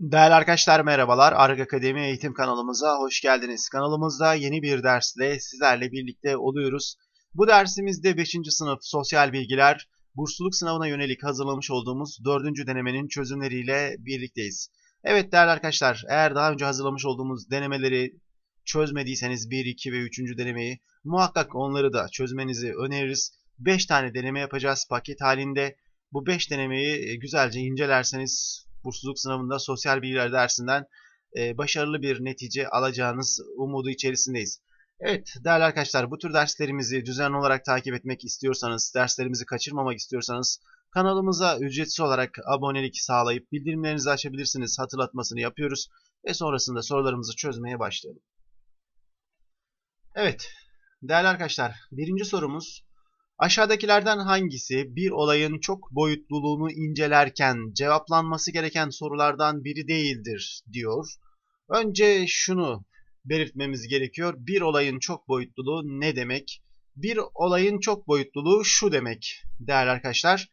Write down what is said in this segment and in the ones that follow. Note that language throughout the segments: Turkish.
Değerli arkadaşlar merhabalar. Arg Akademi eğitim kanalımıza hoş geldiniz. Kanalımızda yeni bir dersle sizlerle birlikte oluyoruz. Bu dersimizde 5. sınıf sosyal bilgiler, bursluluk sınavına yönelik hazırlamış olduğumuz 4. denemenin çözümleriyle birlikteyiz. Evet değerli arkadaşlar eğer daha önce hazırlamış olduğumuz denemeleri çözmediyseniz 1, 2 ve 3. denemeyi muhakkak onları da çözmenizi öneririz. 5 tane deneme yapacağız paket halinde. Bu 5 denemeyi güzelce incelerseniz bursluluk sınavında sosyal bilgiler dersinden e, başarılı bir netice alacağınız umudu içerisindeyiz. Evet değerli arkadaşlar bu tür derslerimizi düzenli olarak takip etmek istiyorsanız, derslerimizi kaçırmamak istiyorsanız kanalımıza ücretsiz olarak abonelik sağlayıp bildirimlerinizi açabilirsiniz. Hatırlatmasını yapıyoruz ve sonrasında sorularımızı çözmeye başlayalım. Evet değerli arkadaşlar birinci sorumuz Aşağıdakilerden hangisi bir olayın çok boyutluluğunu incelerken cevaplanması gereken sorulardan biri değildir diyor. Önce şunu belirtmemiz gerekiyor. Bir olayın çok boyutluluğu ne demek? Bir olayın çok boyutluluğu şu demek değerli arkadaşlar.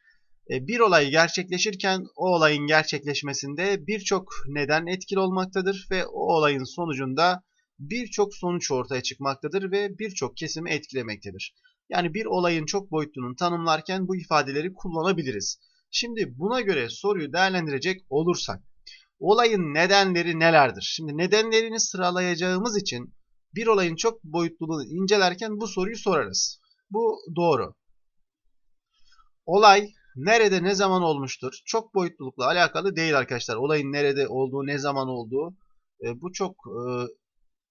E, bir olay gerçekleşirken o olayın gerçekleşmesinde birçok neden etkili olmaktadır ve o olayın sonucunda birçok sonuç ortaya çıkmaktadır ve birçok kesimi etkilemektedir. Yani bir olayın çok boyutluluğunu tanımlarken bu ifadeleri kullanabiliriz. Şimdi buna göre soruyu değerlendirecek olursak olayın nedenleri nelerdir? Şimdi nedenlerini sıralayacağımız için bir olayın çok boyutluluğunu incelerken bu soruyu sorarız. Bu doğru. Olay nerede ne zaman olmuştur? Çok boyutlulukla alakalı değil arkadaşlar. Olayın nerede olduğu, ne zaman olduğu e, bu çok e,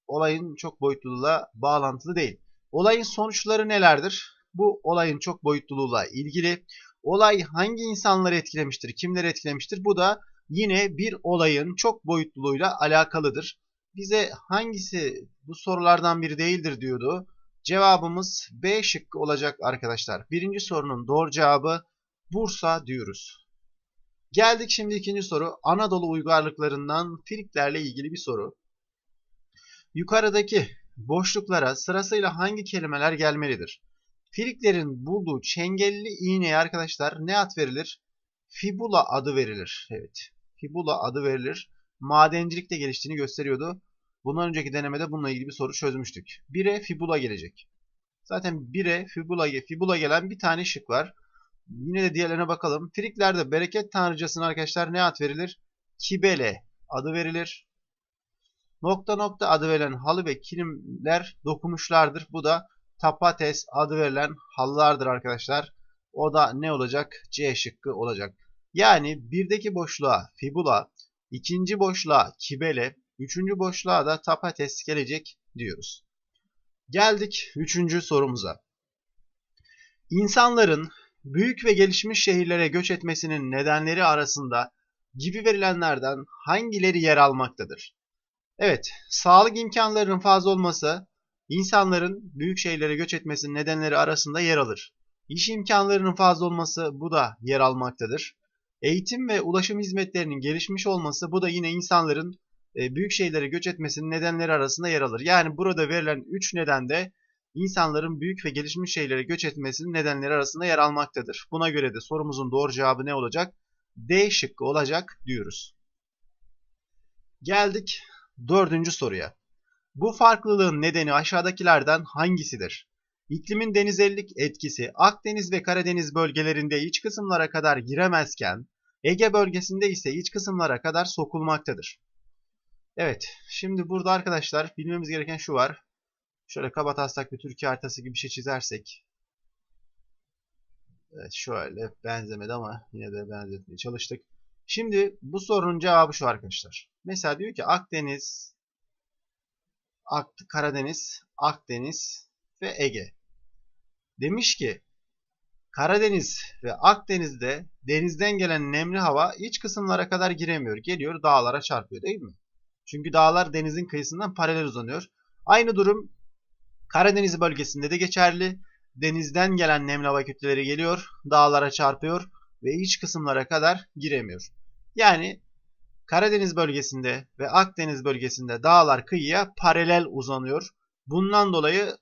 olayın çok boyutluluğuyla bağlantılı değil. Olayın sonuçları nelerdir? Bu olayın çok boyutluluğuyla ilgili. Olay hangi insanları etkilemiştir, kimleri etkilemiştir? Bu da yine bir olayın çok boyutluluğuyla alakalıdır. Bize hangisi bu sorulardan biri değildir diyordu. Cevabımız B şıkkı olacak arkadaşlar. Birinci sorunun doğru cevabı Bursa diyoruz. Geldik şimdi ikinci soru. Anadolu uygarlıklarından Friklerle ilgili bir soru. Yukarıdaki boşluklara sırasıyla hangi kelimeler gelmelidir? Friklerin bulduğu çengelli iğneye arkadaşlar ne ad verilir? Fibula adı verilir. Evet. Fibula adı verilir. Madencilikte geliştiğini gösteriyordu. Bundan önceki denemede bununla ilgili bir soru çözmüştük. 1'e fibula gelecek. Zaten 1'e fibula, fibula gelen bir tane şık var. Yine de diğerlerine bakalım. Friklerde bereket tanrıcasına arkadaşlar ne ad verilir? Kibele adı verilir. Nokta nokta adı verilen halı ve kilimler dokunuşlardır. Bu da tapates adı verilen halılardır arkadaşlar. O da ne olacak? C şıkkı olacak. Yani birdeki boşluğa fibula, ikinci boşluğa kibele, üçüncü boşluğa da tapates gelecek diyoruz. Geldik üçüncü sorumuza. İnsanların büyük ve gelişmiş şehirlere göç etmesinin nedenleri arasında gibi verilenlerden hangileri yer almaktadır? Evet, sağlık imkanlarının fazla olması insanların büyük şehirlere göç etmesinin nedenleri arasında yer alır. İş imkanlarının fazla olması bu da yer almaktadır. Eğitim ve ulaşım hizmetlerinin gelişmiş olması bu da yine insanların e, büyük şehirlere göç etmesinin nedenleri arasında yer alır. Yani burada verilen 3 neden de insanların büyük ve gelişmiş şehirlere göç etmesinin nedenleri arasında yer almaktadır. Buna göre de sorumuzun doğru cevabı ne olacak? D şıkkı olacak diyoruz. Geldik Dördüncü soruya. Bu farklılığın nedeni aşağıdakilerden hangisidir? İklimin denizellik etkisi Akdeniz ve Karadeniz bölgelerinde iç kısımlara kadar giremezken Ege bölgesinde ise iç kısımlara kadar sokulmaktadır. Evet, şimdi burada arkadaşlar bilmemiz gereken şu var. Şöyle kaba taslak bir Türkiye haritası gibi bir şey çizersek. Evet, şöyle benzemedi ama yine de benzetmeye çalıştık. Şimdi bu sorunun cevabı şu arkadaşlar. Mesela diyor ki Akdeniz, Ak Karadeniz, Akdeniz ve Ege. Demiş ki Karadeniz ve Akdeniz'de denizden gelen nemli hava iç kısımlara kadar giremiyor. Geliyor dağlara çarpıyor değil mi? Çünkü dağlar denizin kıyısından paralel uzanıyor. Aynı durum Karadeniz bölgesinde de geçerli. Denizden gelen nemli hava kütleleri geliyor, dağlara çarpıyor ve iç kısımlara kadar giremiyor. Yani Karadeniz bölgesinde ve Akdeniz bölgesinde dağlar kıyıya paralel uzanıyor. Bundan dolayı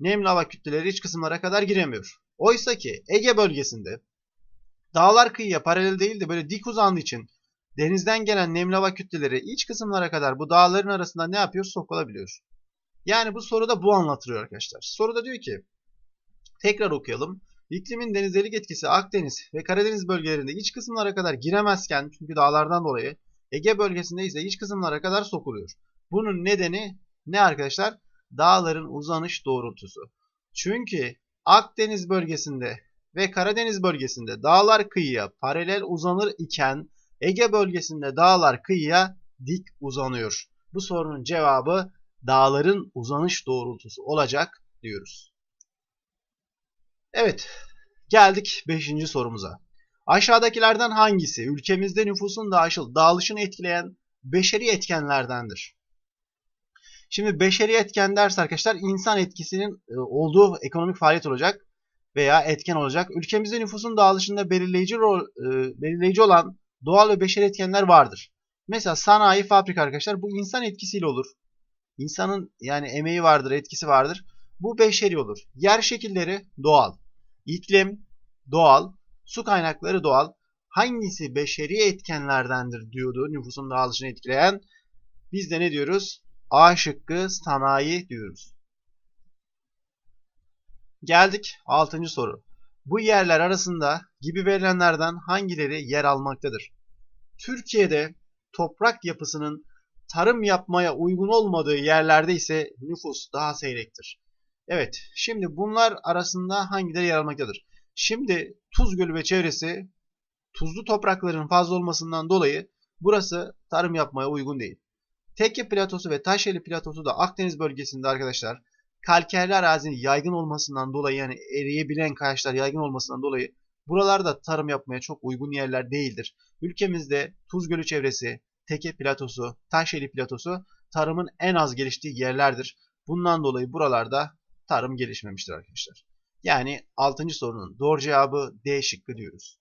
nemli hava kütleleri iç kısımlara kadar giremiyor. Oysa ki Ege bölgesinde dağlar kıyıya paralel değil de böyle dik uzandığı için denizden gelen nemli hava kütleleri iç kısımlara kadar bu dağların arasında ne yapıyor? Sokulabiliyor. Yani bu soruda bu anlatılıyor arkadaşlar. Soruda diyor ki tekrar okuyalım. İklimin denizdelik etkisi Akdeniz ve Karadeniz bölgelerinde iç kısımlara kadar giremezken çünkü dağlardan dolayı Ege bölgesinde ise iç kısımlara kadar sokuluyor. Bunun nedeni ne arkadaşlar? Dağların uzanış doğrultusu. Çünkü Akdeniz bölgesinde ve Karadeniz bölgesinde dağlar kıyıya paralel uzanır iken Ege bölgesinde dağlar kıyıya dik uzanıyor. Bu sorunun cevabı dağların uzanış doğrultusu olacak diyoruz. Evet, geldik 5. sorumuza. Aşağıdakilerden hangisi ülkemizde nüfusun dağılışını etkileyen beşeri etkenlerdendir? Şimdi beşeri etken derse arkadaşlar insan etkisinin e, olduğu ekonomik faaliyet olacak veya etken olacak. Ülkemizde nüfusun dağılışında belirleyici rol, e, belirleyici olan doğal ve beşeri etkenler vardır. Mesela sanayi, fabrika arkadaşlar bu insan etkisiyle olur. İnsanın yani emeği vardır, etkisi vardır. Bu beşeri olur. Yer şekilleri doğal. İklim doğal. Su kaynakları doğal. Hangisi beşeri etkenlerdendir diyordu nüfusun dağılışını etkileyen. Biz de ne diyoruz? A şıkkı sanayi diyoruz. Geldik 6. soru. Bu yerler arasında gibi verilenlerden hangileri yer almaktadır? Türkiye'de toprak yapısının tarım yapmaya uygun olmadığı yerlerde ise nüfus daha seyrektir. Evet, şimdi bunlar arasında hangileri yer almaktadır? Şimdi Tuz Gölü ve çevresi tuzlu toprakların fazla olmasından dolayı burası tarım yapmaya uygun değil. Tekke platosu ve Taşeli platosu da Akdeniz bölgesinde arkadaşlar kalkerli arazinin yaygın olmasından dolayı yani eriyebilen kayaçlar yaygın olmasından dolayı buralarda tarım yapmaya çok uygun yerler değildir. Ülkemizde Tuz Gölü çevresi, Teke platosu, Taşeli platosu tarımın en az geliştiği yerlerdir. Bundan dolayı buralarda tarım gelişmemiştir arkadaşlar. Yani 6. sorunun doğru cevabı D şıkkı diyoruz.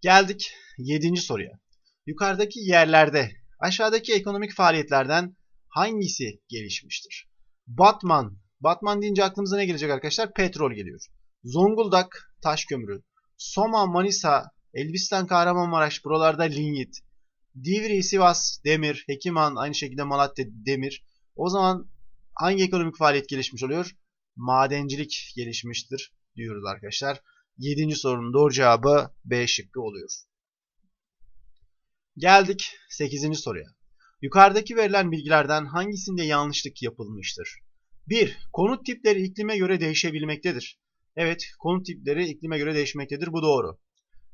Geldik 7. soruya. Yukarıdaki yerlerde aşağıdaki ekonomik faaliyetlerden hangisi gelişmiştir? Batman. Batman deyince aklımıza ne gelecek arkadaşlar? Petrol geliyor. Zonguldak taş kömürü. Soma, Manisa, Elbistan, Kahramanmaraş buralarda linyit. Divri, Sivas, demir. Hekiman aynı şekilde Malatya, demir. O zaman hangi ekonomik faaliyet gelişmiş oluyor? Madencilik gelişmiştir diyoruz arkadaşlar. Yedinci sorunun doğru cevabı B şıkkı oluyor. Geldik 8. soruya. Yukarıdaki verilen bilgilerden hangisinde yanlışlık yapılmıştır? 1. Konut tipleri iklime göre değişebilmektedir. Evet, konut tipleri iklime göre değişmektedir. Bu doğru.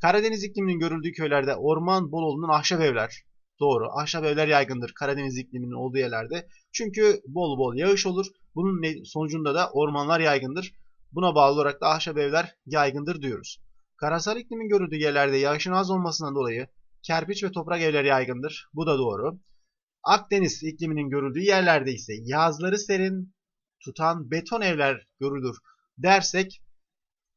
Karadeniz ikliminin görüldüğü köylerde orman bol olduğundan ahşap evler. Doğru. Ahşap evler yaygındır Karadeniz ikliminin olduğu yerlerde. Çünkü bol bol yağış olur. Bunun sonucunda da ormanlar yaygındır. Buna bağlı olarak da ahşap evler yaygındır diyoruz. Karasal iklimin görüldüğü yerlerde yağışın az olmasından dolayı kerpiç ve toprak evler yaygındır. Bu da doğru. Akdeniz ikliminin görüldüğü yerlerde ise yazları serin tutan beton evler görülür dersek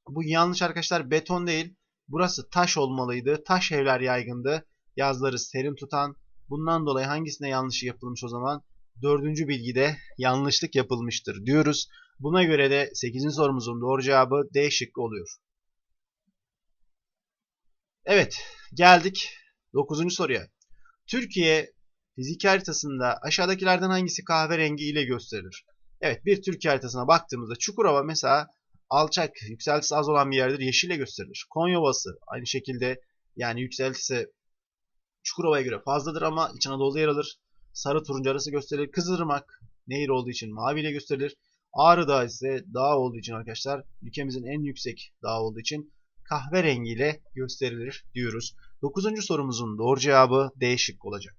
bu yanlış arkadaşlar beton değil. Burası taş olmalıydı. Taş evler yaygındı. Yazları serin tutan. Bundan dolayı hangisine yanlış yapılmış o zaman? Dördüncü bilgide yanlışlık yapılmıştır diyoruz. Buna göre de 8. sorumuzun doğru cevabı D şıkkı oluyor. Evet geldik 9. soruya. Türkiye fiziki haritasında aşağıdakilerden hangisi kahverengi ile gösterilir? Evet bir Türkiye haritasına baktığımızda Çukurova mesela alçak, yükseltisi az olan bir yerdir. Yeşille gösterilir. Konya Ovası aynı şekilde yani yükseltisi Çukurova'ya göre fazladır ama İç Anadolu'da yer alır. Sarı turuncu arası gösterilir. Kızılırmak nehir olduğu için maviyle gösterilir. Ağrı Dağı ise dağ olduğu için arkadaşlar ülkemizin en yüksek dağ olduğu için kahverengiyle gösterilir diyoruz. Dokuzuncu sorumuzun doğru cevabı D şıkkı olacak.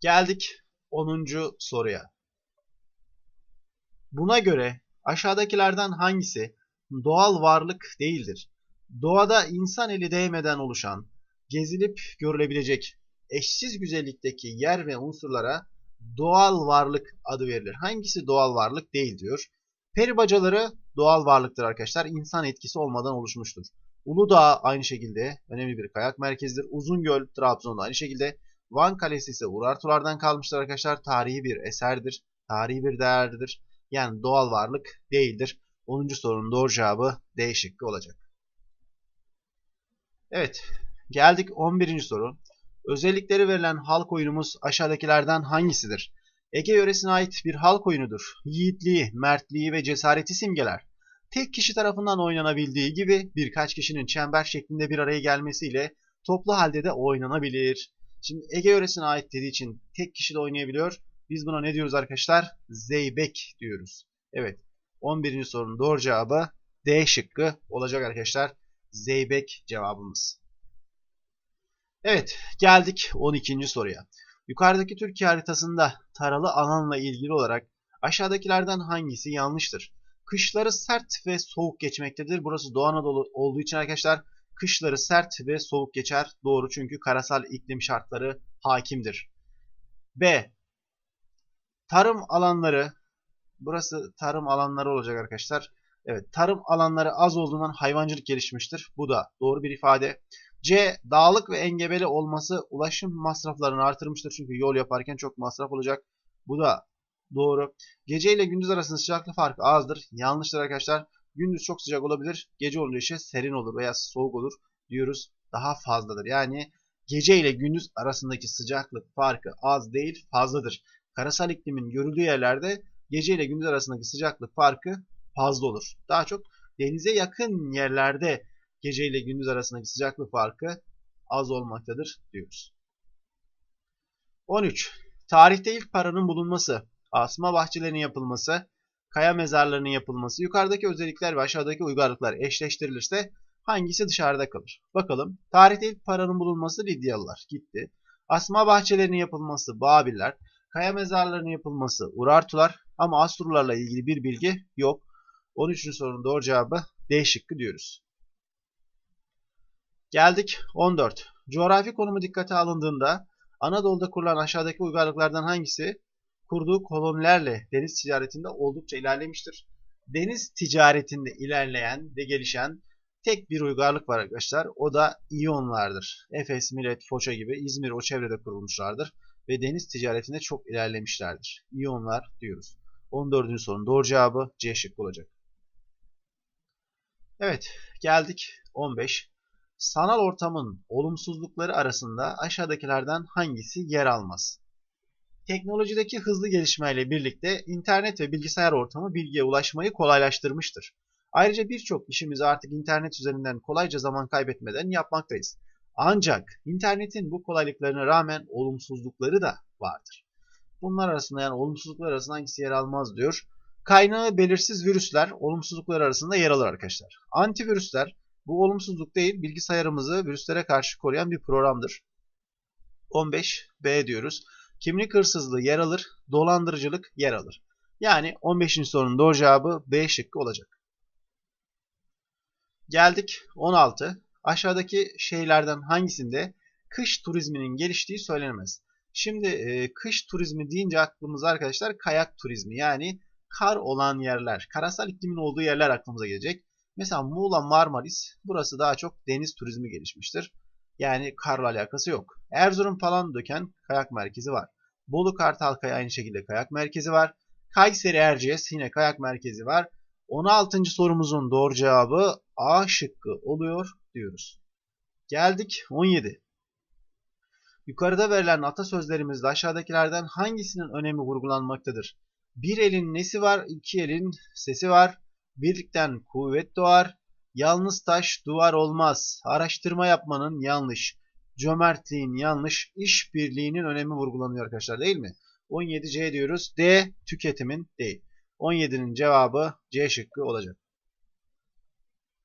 Geldik 10. soruya. Buna göre aşağıdakilerden hangisi doğal varlık değildir? Doğada insan eli değmeden oluşan, gezilip görülebilecek eşsiz güzellikteki yer ve unsurlara doğal varlık adı verilir. Hangisi doğal varlık değil diyor. Peri bacaları doğal varlıktır arkadaşlar. İnsan etkisi olmadan oluşmuştur. Uludağ aynı şekilde önemli bir kayak merkezidir. Uzungöl Trabzon'da aynı şekilde. Van Kalesi ise Urartulardan kalmıştır arkadaşlar. Tarihi bir eserdir. Tarihi bir değerlidir. Yani doğal varlık değildir. 10. sorunun doğru cevabı D şıkkı olacak. Evet. Geldik 11. soru. Özellikleri verilen halk oyunumuz aşağıdakilerden hangisidir? Ege yöresine ait bir halk oyunudur. Yiğitliği, mertliği ve cesareti simgeler. Tek kişi tarafından oynanabildiği gibi birkaç kişinin çember şeklinde bir araya gelmesiyle toplu halde de oynanabilir. Şimdi Ege yöresine ait dediği için tek kişi de oynayabiliyor. Biz buna ne diyoruz arkadaşlar? Zeybek diyoruz. Evet. 11. sorunun doğru cevabı D şıkkı olacak arkadaşlar. Zeybek cevabımız. Evet geldik 12. soruya. Yukarıdaki Türkiye haritasında taralı alanla ilgili olarak aşağıdakilerden hangisi yanlıştır? Kışları sert ve soğuk geçmektedir. Burası Doğu Anadolu olduğu için arkadaşlar kışları sert ve soğuk geçer. Doğru çünkü karasal iklim şartları hakimdir. B. Tarım alanları burası tarım alanları olacak arkadaşlar. Evet, tarım alanları az olduğundan hayvancılık gelişmiştir. Bu da doğru bir ifade. C. Dağlık ve engebeli olması ulaşım masraflarını artırmıştır. Çünkü yol yaparken çok masraf olacak. Bu da doğru. Gece ile gündüz arasında sıcaklık farkı azdır. Yanlıştır arkadaşlar. Gündüz çok sıcak olabilir. Gece olunca ise serin olur veya soğuk olur diyoruz. Daha fazladır. Yani gece ile gündüz arasındaki sıcaklık farkı az değil fazladır. Karasal iklimin görüldüğü yerlerde gece ile gündüz arasındaki sıcaklık farkı fazla olur. Daha çok denize yakın yerlerde gece ile gündüz arasındaki sıcaklık farkı az olmaktadır diyoruz. 13. Tarihte ilk paranın bulunması, asma bahçelerinin yapılması, kaya mezarlarının yapılması, yukarıdaki özellikler ve aşağıdaki uygarlıklar eşleştirilirse hangisi dışarıda kalır? Bakalım. Tarihte ilk paranın bulunması Lidyalılar gitti. Asma bahçelerinin yapılması Babiller, kaya mezarlarının yapılması Urartular ama Asurlarla ilgili bir bilgi yok. 13. sorunun doğru cevabı D şıkkı diyoruz. Geldik 14. Coğrafi konumu dikkate alındığında Anadolu'da kurulan aşağıdaki uygarlıklardan hangisi kurduğu kolonilerle deniz ticaretinde oldukça ilerlemiştir? Deniz ticaretinde ilerleyen ve gelişen tek bir uygarlık var arkadaşlar. O da İyonlardır. Efes, Milet, Foça gibi İzmir o çevrede kurulmuşlardır ve deniz ticaretinde çok ilerlemişlerdir. İyonlar diyoruz. 14. sorunun doğru cevabı C şıkkı olacak. Evet, geldik 15. Sanal ortamın olumsuzlukları arasında aşağıdakilerden hangisi yer almaz? Teknolojideki hızlı gelişmeyle birlikte internet ve bilgisayar ortamı bilgiye ulaşmayı kolaylaştırmıştır. Ayrıca birçok işimizi artık internet üzerinden kolayca zaman kaybetmeden yapmaktayız. Ancak internetin bu kolaylıklarına rağmen olumsuzlukları da vardır. Bunlar arasında yani olumsuzluklar arasında hangisi yer almaz diyor. Kaynağı belirsiz virüsler olumsuzluklar arasında yer alır arkadaşlar. Antivirüsler bu olumsuzluk değil bilgisayarımızı virüslere karşı koruyan bir programdır. 15B diyoruz. Kimlik hırsızlığı yer alır, dolandırıcılık yer alır. Yani 15. sorunun doğru cevabı B şıkkı olacak. Geldik 16. Aşağıdaki şeylerden hangisinde kış turizminin geliştiği söylenemez. Şimdi e, kış turizmi deyince aklımıza arkadaşlar kayak turizmi yani kar olan yerler, karasal iklimin olduğu yerler aklımıza gelecek. Mesela Muğla Marmaris burası daha çok deniz turizmi gelişmiştir. Yani karla alakası yok. Erzurum falan döken kayak merkezi var. Bolu Kartalkaya aynı şekilde kayak merkezi var. Kayseri Erciyes yine kayak merkezi var. 16. sorumuzun doğru cevabı A şıkkı oluyor diyoruz. Geldik 17. Yukarıda verilen atasözlerimizde aşağıdakilerden hangisinin önemi vurgulanmaktadır? Bir elin nesi var, iki elin sesi var. Birlikten kuvvet doğar. Yalnız taş duvar olmaz. Araştırma yapmanın yanlış. Cömertliğin yanlış. İşbirliğinin önemi vurgulanıyor arkadaşlar değil mi? 17C diyoruz. D tüketimin değil. 17'nin cevabı C şıkkı olacak.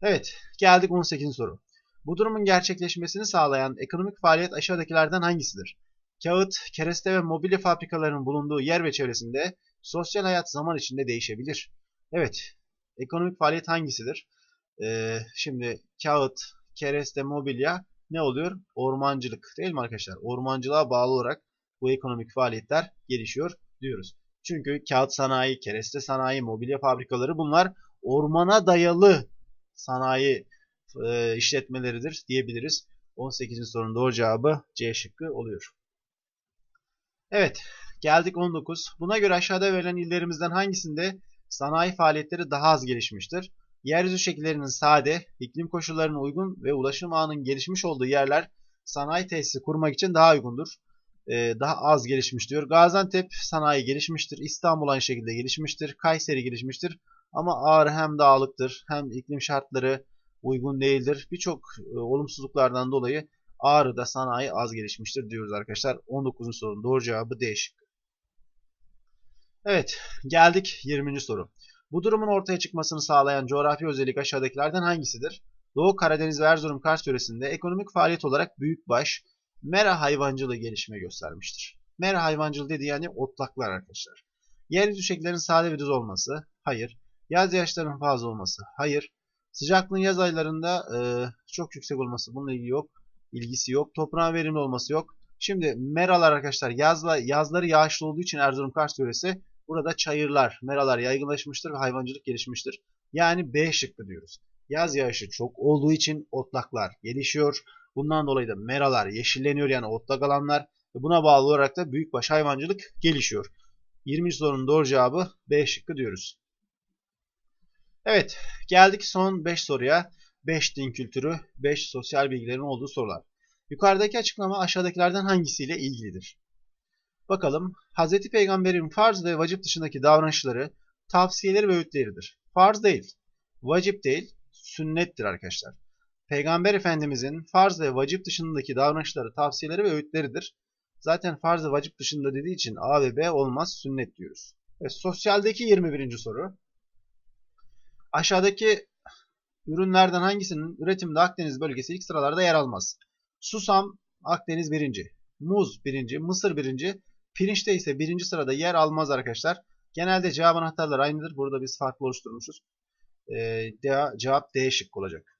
Evet geldik 18. soru. Bu durumun gerçekleşmesini sağlayan ekonomik faaliyet aşağıdakilerden hangisidir? Kağıt, kereste ve mobilya fabrikalarının bulunduğu yer ve çevresinde sosyal hayat zaman içinde değişebilir. Evet, ekonomik faaliyet hangisidir? Ee, şimdi kağıt, kereste, mobilya ne oluyor? Ormancılık değil mi arkadaşlar? Ormancılığa bağlı olarak bu ekonomik faaliyetler gelişiyor diyoruz. Çünkü kağıt sanayi, kereste sanayi, mobilya fabrikaları bunlar ormana dayalı sanayi e, işletmeleridir diyebiliriz. 18. sorunun doğru cevabı C şıkkı oluyor. Evet, geldik 19. Buna göre aşağıda verilen illerimizden hangisinde sanayi faaliyetleri daha az gelişmiştir? Yeryüzü şekillerinin sade, iklim koşullarına uygun ve ulaşım ağının gelişmiş olduğu yerler sanayi tesisi kurmak için daha uygundur. Ee, daha az gelişmiş diyor. Gaziantep sanayi gelişmiştir. İstanbul aynı şekilde gelişmiştir. Kayseri gelişmiştir. Ama Ağrı hem dağlıktır hem iklim şartları uygun değildir. Birçok e, olumsuzluklardan dolayı Ağrı'da sanayi az gelişmiştir diyoruz arkadaşlar. 19. sorunun doğru cevabı D şıkkı. Evet, geldik 20. soru. Bu durumun ortaya çıkmasını sağlayan coğrafi özellik aşağıdakilerden hangisidir? Doğu Karadeniz ve Erzurum Kars yöresinde ekonomik faaliyet olarak büyükbaş, mera hayvancılığı gelişme göstermiştir. Mera hayvancılığı dediği yani otlaklar arkadaşlar. Yeryüzü şekillerinin sade ve düz olması, hayır. Yaz yağışlarının fazla olması, hayır. Sıcaklığın yaz aylarında e, çok yüksek olması, bununla ilgili yok. ilgisi yok. Toprağın verimli olması yok. Şimdi meralar arkadaşlar yazla, yazları yağışlı olduğu için Erzurum Kars yöresi burada çayırlar, meralar yaygınlaşmıştır ve hayvancılık gelişmiştir. Yani B şıkkı diyoruz. Yaz yağışı çok olduğu için otlaklar gelişiyor. Bundan dolayı da meralar yeşilleniyor yani otlak alanlar. Ve buna bağlı olarak da büyükbaş hayvancılık gelişiyor. 20. sorunun doğru cevabı B şıkkı diyoruz. Evet geldik son 5 soruya. 5 din kültürü, 5 sosyal bilgilerin olduğu sorular. Yukarıdaki açıklama aşağıdakilerden hangisiyle ilgilidir? Bakalım. Hz. Peygamber'in farz ve vacip dışındaki davranışları, tavsiyeleri ve öğütleridir. Farz değil, vacip değil, sünnettir arkadaşlar. Peygamber Efendimizin farz ve vacip dışındaki davranışları, tavsiyeleri ve öğütleridir. Zaten farz ve vacip dışında dediği için A ve B olmaz, sünnet diyoruz. Evet, sosyaldeki 21. soru. Aşağıdaki ürünlerden hangisinin üretimde Akdeniz bölgesi ilk sıralarda yer almaz? Susam Akdeniz birinci, muz birinci, mısır birinci, pirinçte ise birinci sırada yer almaz arkadaşlar. Genelde cevap anahtarları aynıdır. Burada biz farklı oluşturmuşuz. Ee, cevap D şık olacak.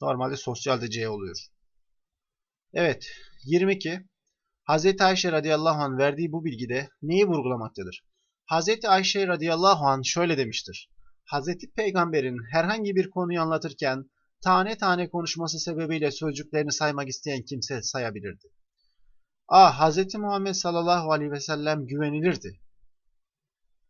Normalde sosyalde C oluyor. Evet. 22. Hz. Ayşe radıyallahu anh verdiği bu bilgide neyi vurgulamaktadır? Hz. Ayşe radıyallahu anh şöyle demiştir. Hz. Peygamber'in herhangi bir konuyu anlatırken tane tane konuşması sebebiyle sözcüklerini saymak isteyen kimse sayabilirdi. A. Hz. Muhammed sallallahu aleyhi ve sellem güvenilirdi.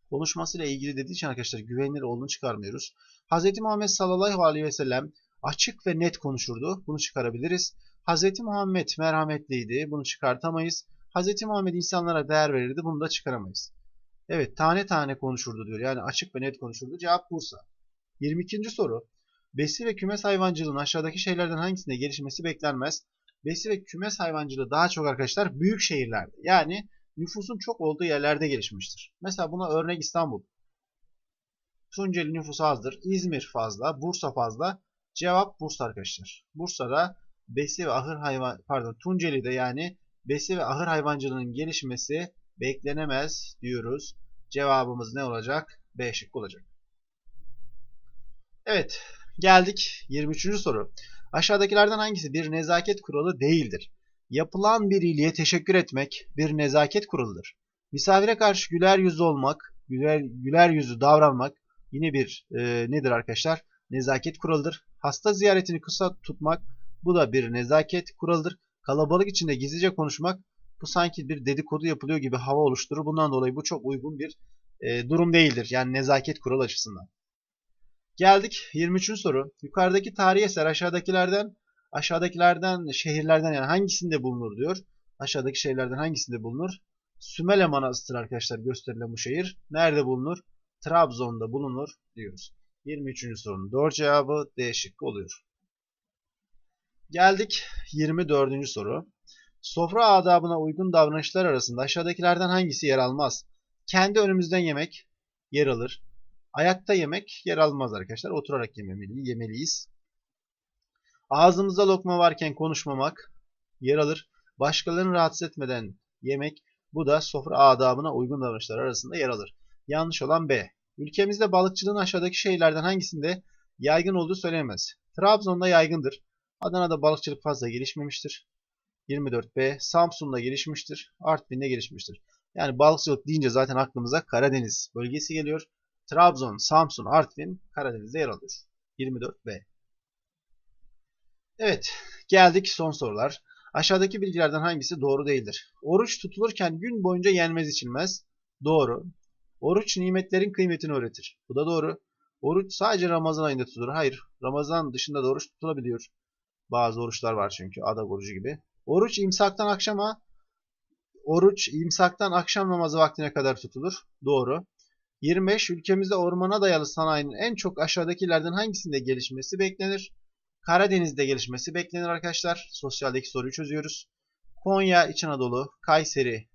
Konuşmasıyla ilgili dediği için arkadaşlar güvenilir olduğunu çıkarmıyoruz. Hz. Muhammed sallallahu aleyhi ve sellem açık ve net konuşurdu. Bunu çıkarabiliriz. Hz. Muhammed merhametliydi. Bunu çıkartamayız. Hz. Muhammed insanlara değer verirdi. Bunu da çıkaramayız. Evet tane tane konuşurdu diyor. Yani açık ve net konuşurdu. Cevap Bursa. 22. soru. Besi ve kümes hayvancılığının aşağıdaki şeylerden hangisinde gelişmesi beklenmez? Besi ve kümes hayvancılığı daha çok arkadaşlar büyük şehirlerde. Yani nüfusun çok olduğu yerlerde gelişmiştir. Mesela buna örnek İstanbul. Tunceli nüfusu azdır. İzmir fazla. Bursa fazla. Cevap Bursa arkadaşlar. Bursa'da besi ve ahır hayvan pardon Tunceli'de yani besi ve ahır hayvancılığının gelişmesi beklenemez diyoruz. Cevabımız ne olacak? B şıkkı olacak. Evet, geldik 23. soru. Aşağıdakilerden hangisi bir nezaket kuralı değildir? Yapılan bir iyiliğe teşekkür etmek bir nezaket kuralıdır. Misafire karşı güler yüzlü olmak, güler, güler yüzlü davranmak yine bir e, nedir arkadaşlar? Nezaket kuralıdır. Hasta ziyaretini kısa tutmak bu da bir nezaket kuralıdır. Kalabalık içinde gizlice konuşmak bu sanki bir dedikodu yapılıyor gibi hava oluşturur. Bundan dolayı bu çok uygun bir e, durum değildir. Yani nezaket kuralı açısından. Geldik 23. soru. Yukarıdaki tarihi eser aşağıdakilerden aşağıdakilerden şehirlerden yani hangisinde bulunur diyor. Aşağıdaki şehirlerden hangisinde bulunur? Sümele Manastır arkadaşlar gösterilen bu şehir. Nerede bulunur? Trabzon'da bulunur diyoruz. 23. sorunun doğru cevabı D şıkkı oluyor. Geldik 24. soru. Sofra adabına uygun davranışlar arasında aşağıdakilerden hangisi yer almaz? Kendi önümüzden yemek yer alır. Ayakta yemek yer almaz arkadaşlar. Oturarak yememeli, yemeliyiz. Ağzımızda lokma varken konuşmamak yer alır. Başkalarını rahatsız etmeden yemek bu da sofra adabına uygun davranışlar arasında yer alır. Yanlış olan B. Ülkemizde balıkçılığın aşağıdaki şeylerden hangisinde yaygın olduğu söylenemez. Trabzon'da yaygındır. Adana'da balıkçılık fazla gelişmemiştir. 24B Samsun'da gelişmiştir. Artvin'de gelişmiştir. Yani balıkçılık deyince zaten aklımıza Karadeniz bölgesi geliyor. Trabzon, Samsun, Artvin Karadeniz'de yer alıyor. 24B. Evet, geldik son sorular. Aşağıdaki bilgilerden hangisi doğru değildir? Oruç tutulurken gün boyunca yenmez içilmez. Doğru. Oruç nimetlerin kıymetini öğretir. Bu da doğru. Oruç sadece Ramazan ayında tutulur. Hayır. Ramazan dışında da oruç tutulabiliyor. Bazı oruçlar var çünkü. Adak orucu gibi. Oruç imsaktan akşama Oruç imsaktan akşam namazı vaktine kadar tutulur. Doğru. 25. Ülkemizde ormana dayalı sanayinin en çok aşağıdakilerden hangisinde gelişmesi beklenir? Karadeniz'de gelişmesi beklenir arkadaşlar. Sosyaldeki soruyu çözüyoruz. Konya, İç Anadolu, Kayseri,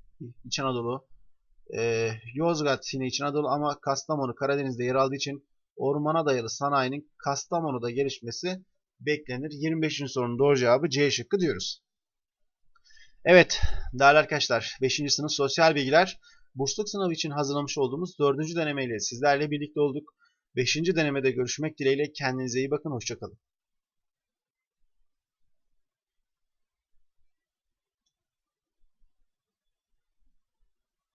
İç Anadolu, e, Yozgat yine İç Anadolu ama Kastamonu Karadeniz'de yer aldığı için ormana dayalı sanayinin Kastamonu'da gelişmesi beklenir. 25. sorunun doğru cevabı C şıkkı diyoruz. Evet değerli arkadaşlar 5. sınıf sosyal bilgiler bursluluk sınavı için hazırlamış olduğumuz 4. denemeyle sizlerle birlikte olduk. 5. denemede görüşmek dileğiyle kendinize iyi bakın hoşçakalın.